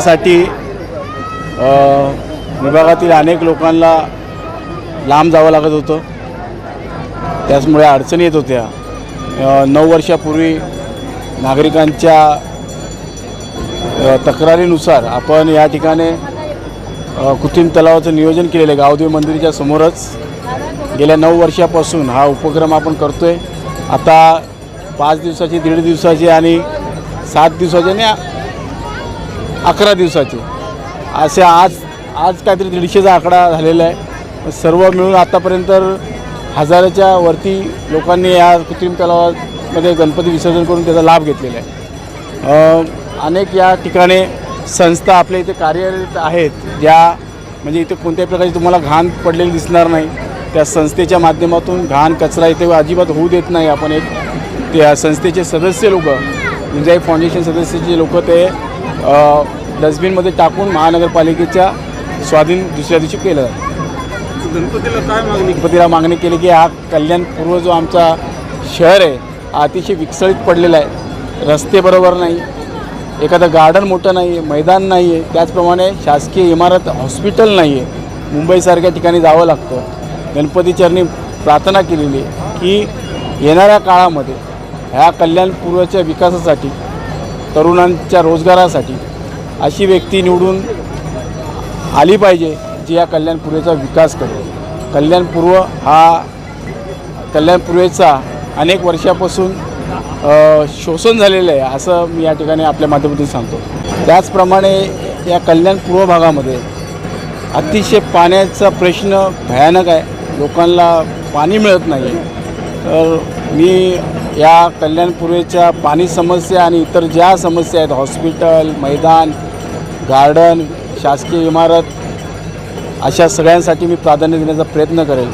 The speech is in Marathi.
साठी विभागातील अनेक लोकांना लांब जावं लागत होतं. त्याचमुळे अडचणी येत होत्या. नऊ वर्षापूर्वी नागरिकांच्या तक्रारीनुसार आपण या ठिकाणी कृत्रिम तलावाचं नियोजन केलेलं आहे. गावदेव मंदिराच्या समोरच गेल्या नऊ वर्षापासून हा उपक्रम आपण करतो आहे आता पाच दिवसाची दीड दिवसाची आणि सात दिवसाची आणि अकरा दिवसाचे. असे आज आज काहीतरी दीडशेचा आकडा झालेला आहे. सर्व मिळून आत्तापर्यंत हजाराच्या वरती लोकांनी या कृत्रिम तलावामध्ये गणपती विसर्जन करून त्याचा लाभ घेतलेला आहे. अनेक या ठिकाणी संस्था आपल्या इथे कार्यरत आहेत. ज्या म्हणजे इथे कोणत्याही प्रकारची तुम्हाला घाण पडलेली दिसणार नाही. त्या संस्थेच्या माध्यमातून घाण कचरा इथे अजिबात होऊ देत नाही. आपण एक त्या संस्थेचे सदस्य लोक म्हणजे फाउंडेशन सदस्याचे लोक ते डस्टबिनमध्ये टाकून महानगरपालिकेच्या स्वाधीन दुसऱ्या दिवशी केलं. गणपतीला काय मागणी गणपतीला मागणी केली की हा कल्याणपूर्व जो आमचा शहर आहे हा अतिशय विकसळीत पडलेला आहे. रस्ते बरोबर नाही एखादं गार्डन मोठं नाही आहे मैदान नाही आहे त्याचप्रमाणे शासकीय इमारत हॉस्पिटल नाही आहे मुंबईसारख्या ठिकाणी जावं लागतं. गणपतीचरणी प्रार्थना केलेली आहे की येणाऱ्या काळामध्ये ह्या कल्याणपूर्वच्या विकासासाठी तरुणांच्या रोजगारासाठी अशी व्यक्ती निवडून आली पाहिजे जी या कल्याणपूर्वेचा विकास करेल. कल्याणपूर्व हा कल्याणपूर्वेचा अनेक वर्षापासून शोषण झालेलं आहे असं मी या ठिकाणी आपल्या माध्यमातून सांगतो. त्याचप्रमाणे या कल्याणपूर्व भागामध्ये अतिशय पाण्याचा प्रश्न भयानक आहे. लोकांना पाणी मिळत नाही आहे तर मी या कल्याणपूर्वेच्या पाणी समस्या आणि इतर ज्या समस्या आहेत हॉस्पिटल मैदान गार्डन शासकीय इमारत अशा सगळ्यांसाठी मी प्राधान्य देण्याचा प्रयत्न करेल.